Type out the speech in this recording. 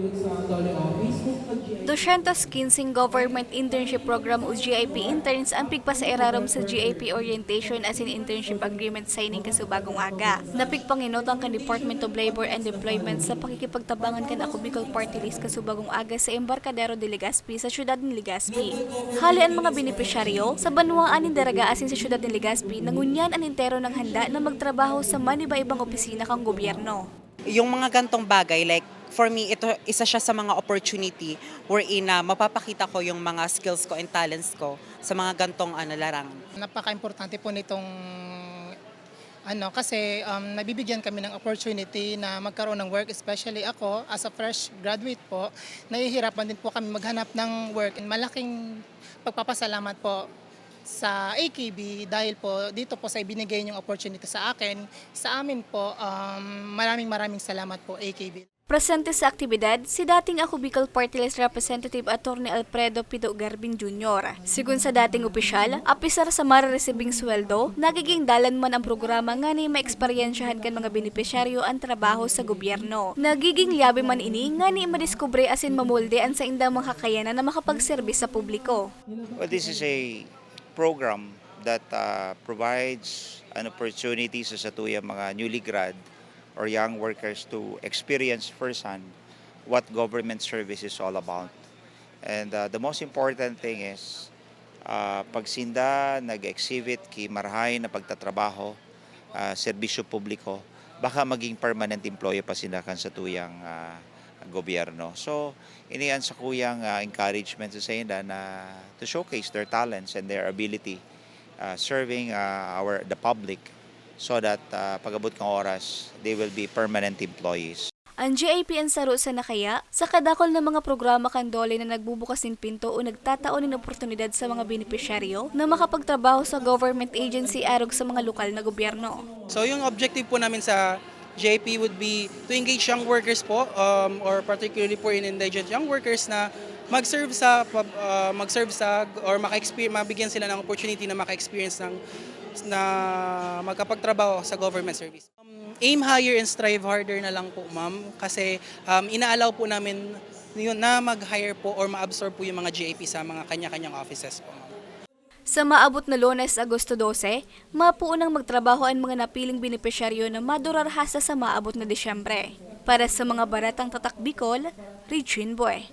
nag-GI 215 Government Internship Program o GIP interns ang pigpa sa sa GIP Orientation as in Internship Agreement signing kasubagong aga. Napigpanginot ang kan Department of Labor and Employment sa pakikipagtabangan kan ako Bicol Party List kasubagong aga sa Embarcadero de Legazpi sa syudad ni Legazpi. Hali ang mga benepisyaryo sa banwaan ng daraga asin sa syudad ni Legazpi nangunyan ang intero ng handa na magtrabaho sa maniba-ibang opisina kang gobyerno. Yung mga gantong bagay, like, for me, ito isa siya sa mga opportunity wherein na mapapakita ko yung mga skills ko and talents ko sa mga gantong ano, larangan. Napaka-importante po nitong ano kasi um, nabibigyan kami ng opportunity na magkaroon ng work especially ako as a fresh graduate po nahihirapan din po kami maghanap ng work and malaking pagpapasalamat po sa AKB dahil po dito po sa ibinigay niyong opportunity sa akin sa amin po um, maraming maraming salamat po AKB Presente sa aktibidad, si dating ako Bicol Party List Representative Attorney Alfredo Pido Garbin Jr. Sigun sa dating opisyal, apisar sa mararesibing sweldo, nagiging dalan man ang programa nga ni maeksperiensyahan kan mga benepisyaryo ang trabaho sa gobyerno. Nagiging liabi man ini nga ni madiskubre asin mamulde ang sa indang mga kakayanan na makapagserbis sa publiko. Well, this is a program that uh, provides an opportunity sa satuyang mga newly grad or young workers to experience firsthand what government service is all about. And uh, the most important thing is, uh, pag sinda nag-exhibit ki marahay na pagtatrabaho, uh, serbisyo publiko, baka maging permanent employee pa sila kan sa tuyang uh, gobyerno. So, iniyan sa kuyang uh, encouragement sa sila na to showcase their talents and their ability uh, serving uh, our the public so that uh, pagabot ng oras, they will be permanent employees. Ang GIP ang saro sa nakaya sa kadakol ng mga programa kan dole na nagbubukas ng pinto o nagtataon ng oportunidad sa mga benepisyaryo na makapagtrabaho sa government agency arog sa mga lokal na gobyerno. So yung objective po namin sa JP would be to engage young workers po um, or particularly for in indigent young workers na mag-serve sa uh, mag-serve sa or maka-experience mabigyan sila ng opportunity na maka-experience ng na magkapagtrabaho sa government service. Um, aim higher and strive harder na lang po ma'am kasi um, inaalaw po namin yun na mag-hire po or ma-absorb po yung mga JP sa mga kanya-kanyang offices po ma'am. Sa maabot na lunes Agosto 12, mapuunang magtrabaho ang mga napiling benepisyaryo na madurarhasa sa maabot na Disyembre. Para sa mga baratang tatak Bicol, Regine Boy.